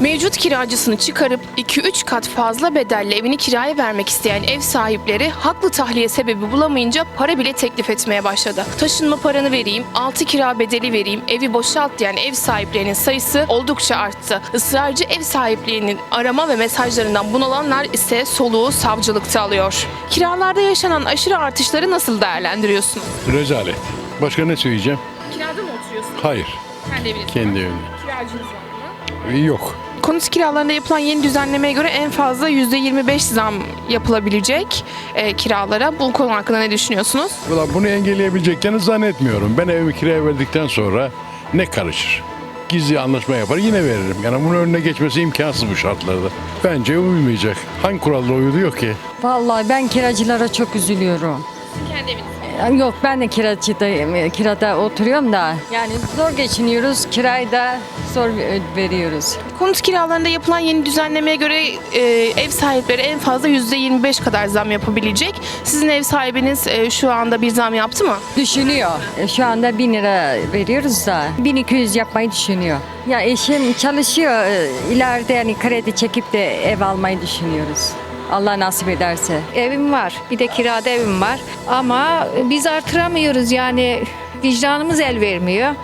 Mevcut kiracısını çıkarıp 2-3 kat fazla bedelle evini kiraya vermek isteyen ev sahipleri haklı tahliye sebebi bulamayınca para bile teklif etmeye başladı. Taşınma paranı vereyim, 6 kira bedeli vereyim, evi boşalt diyen ev sahiplerinin sayısı oldukça arttı. Israrcı ev sahiplerinin arama ve mesajlarından bunalanlar ise soluğu savcılıkta alıyor. Kiralarda yaşanan aşırı artışları nasıl değerlendiriyorsunuz? Rezalet. Başka ne söyleyeceğim? Kirada mı oturuyorsunuz? Hayır. Kendi evinizde. Kendi evimde. Kiracınız var mı? Yok. Konut kiralarında yapılan yeni düzenlemeye göre en fazla %25 zam yapılabilecek e, kiralara. Bu konu hakkında ne düşünüyorsunuz? Ulan bunu engelleyebileceklerini zannetmiyorum. Ben evimi kiraya verdikten sonra ne karışır? Gizli anlaşma yapar yine veririm. Yani bunun önüne geçmesi imkansız bu şartlarda. Bence uymayacak. Hangi kurallara uydu yok ki? Vallahi ben kiracılara çok üzülüyorum. Kendi eviniz. Yani Yok ben de kiracıdayım, kirada oturuyorum da yani zor geçiniyoruz, kirayı da zor e, veriyoruz. Konut kiralarında yapılan yeni düzenlemeye göre e, ev sahipleri en fazla %25 kadar zam yapabilecek. Sizin ev sahibiniz e, şu anda bir zam yaptı mı? Düşünüyor. E, Şu anda 1000 lira veriyoruz da 1200 yapmayı düşünüyor. Ya eşim çalışıyor, e, ileride yani kredi çekip de ev almayı düşünüyoruz. Allah nasip ederse. Evim var. Bir de kirada evim var. Ama biz artıramıyoruz yani vicdanımız el vermiyor.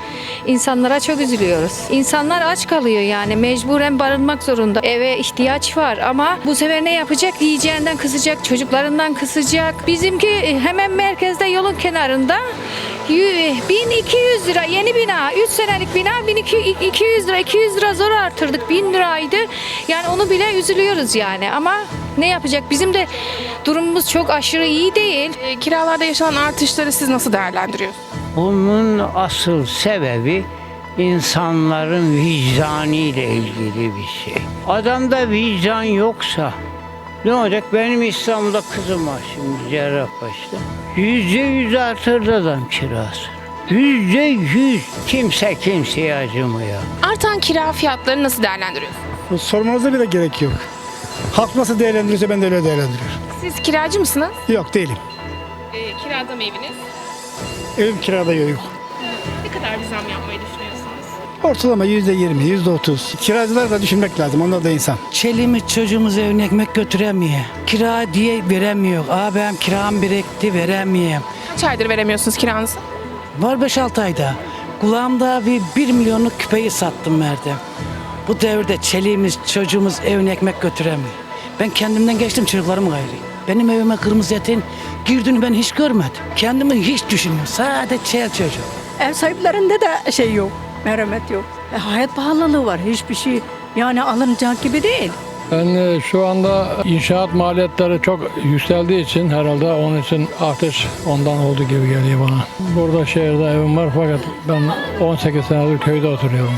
İnsanlara çok üzülüyoruz. İnsanlar aç kalıyor yani. Mecburen barınmak zorunda. Eve ihtiyaç var ama bu sefer ne yapacak? Yiyeceğinden kısacak, çocuklarından kısacak. Bizimki hemen merkezde yolun kenarında. Yü- 1200 lira. Yeni bina. 3 senelik bina. 1200 lira. 200 lira zor artırdık. 1000 liraydı. Yani onu bile üzülüyoruz yani. Ama ne yapacak? Bizim de durumumuz çok aşırı iyi değil. E, kiralarda yaşanan artışları siz nasıl değerlendiriyorsunuz? Bunun asıl sebebi insanların vicdanı ile ilgili bir şey. Adamda vicdan yoksa ne olacak? Benim İstanbul'da kızım var şimdi Cerrahpaşa'da. Yüzde yüz artırdı adam kirası. Yüzde yüz. Kimse kimseye acımıyor. Artan kira fiyatlarını nasıl değerlendiriyorsunuz? Sormanıza bile gerek yok. Halk nasıl değerlendiriyorsa ben de öyle değerlendiriyorum. Siz kiracı mısınız? Yok değilim. E, kirada mı eviniz? Evim kirada yok. Ne kadar bir zam yapmayı düşünüyorsunuz? Ortalama yüzde yirmi, yüzde otuz. Kiracılar da düşünmek lazım. Onlar da insan. Çelimiz çocuğumuz evine ekmek götüremiyor. Kira diye veremiyor. Abi benim kiram birikti veremiyorum. Kaç aydır veremiyorsunuz kiranızı? Var 5-6 ayda. Kulağımda bir 1 milyonluk küpeyi sattım verdim. Bu devirde çeliğimiz çocuğumuz evine ekmek götüremiyor. Ben kendimden geçtim çocuklarım gayrı. Benim evime kırmızı etin girdiğini ben hiç görmedim. Kendimi hiç düşünmüyorum. Sadece çel çocuk. Ev sahiplerinde de şey yok, merhamet yok. E, hayat pahalılığı var, hiçbir şey yani alınacak gibi değil. Ben e, şu anda inşaat maliyetleri çok yükseldiği için herhalde onun için artış ondan oldu gibi geliyor bana. Burada şehirde evim var fakat ben 18 senedir köyde oturuyorum.